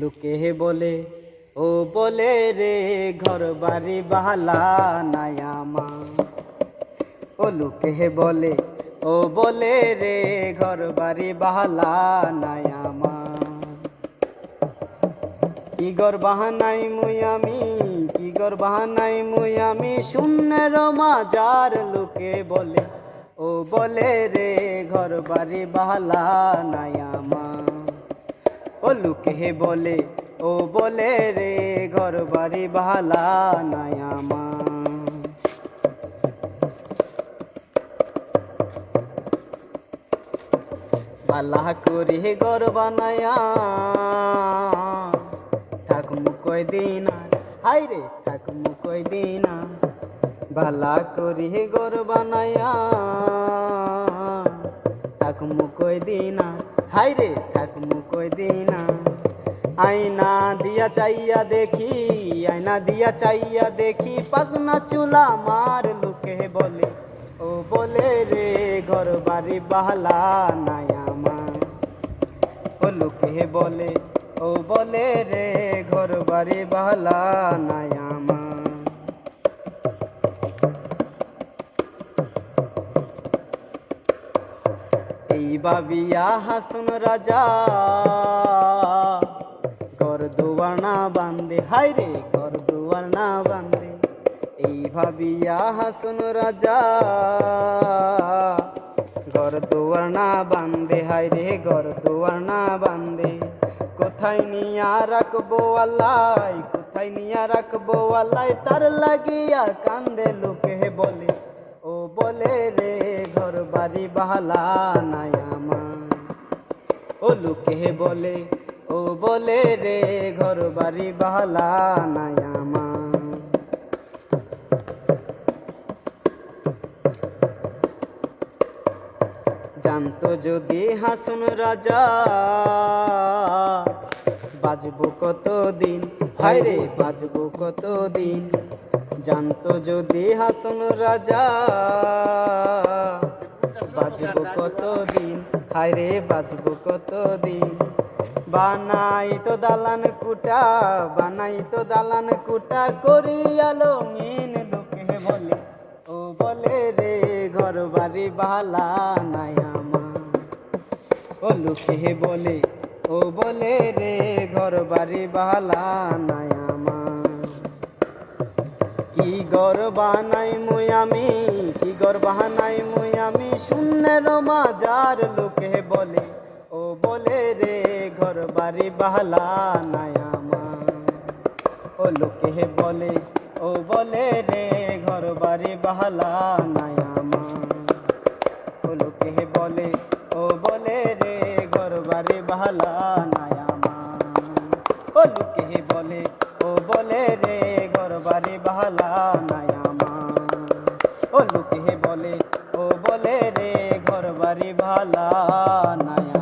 লোকে বলে, ও বলে রে ঘর বাড়ি বাহালা নায়ামা ও লোকে বলে, ও বলে রে ঘর বাড়ি বাহালা নায়ামা কি গর বাহানাই মুই আমি, কি গর বাহানাই মুই আমি, শূন্যের মাজার লোকে বলে, ও বলে রে ঘর বাড়ি বাহালা নায়ামা ও লোকে বলে, ও বলে রে ঘর বাড়ি বাহালা নায়ামা বালা করি গর বানায়া থাকমু কই দিন হাই রে থাকমু কই দিন। বালা করি গর বানায়া থাকমু কই দিন। হাই রে থাকমু কই দিন আয়না দিয়া চাইয়া দেখি, আয়না দিয়া চাইয়া দেখি পাগনা চুলা মার লোকে বলে, ও বলে রে ঘর বাড়ি বাহলা নায়ামা ও লোকে বলে, ও বলে রে ঘর বাড়ি বাহলা নায়ামা এই বাবিয়া হাসুন রাজা। ঘর দুয়ার না বান্দে হাই রে ঘর দুয়ার না বান্দে। এই ভাবিয়া হাসুন রাজা। ঘর দুয়ার না হাই রে ঘর দুয়ার না কোথায় নিয়া রাখব আল্লাহ, কোথায় নিয়া রাখব আল্লাহ, তার লাগিয়া কান্দে লোকে বলে। বাড়ি বাহালা নায়ামা ও লোকে বলে, ও বলে রে, ঘর বাড়ি বাহালা নায়ামা জানতো যদি হাসুন রাজা, বাজবো কত দিন হায় রে, বাজবো কত দিন জানতো যদি হাসুন রাজা বাজবো কত দিন হায় রে বাজবো কত দিন বানাই তো দালান কুটা, বানাই তো দালান কুটা, করি আলো মিন লোকে বলে। ও বলে রে ঘর বাড়ি বালা নায়ামা ও লোকে বলে, ও বলে রে ঘর বাড়ি বালা নায়ামা কি গর বানাই মুই আমি, কি গর বাহানাই মুই আমি শূন্যের মাজার লোকে বলে, ও বলে রে ঘর বাড়ি বাহলা নায়ামা ও লোকে বলে, ও বলে রে ঘর বাড়ি বাহলা নায়ামা ও লোকে বলে, ও বলে রে ঘর বাড়ি বাহলা রে ঘর বাড়ি ভালা নায়ামা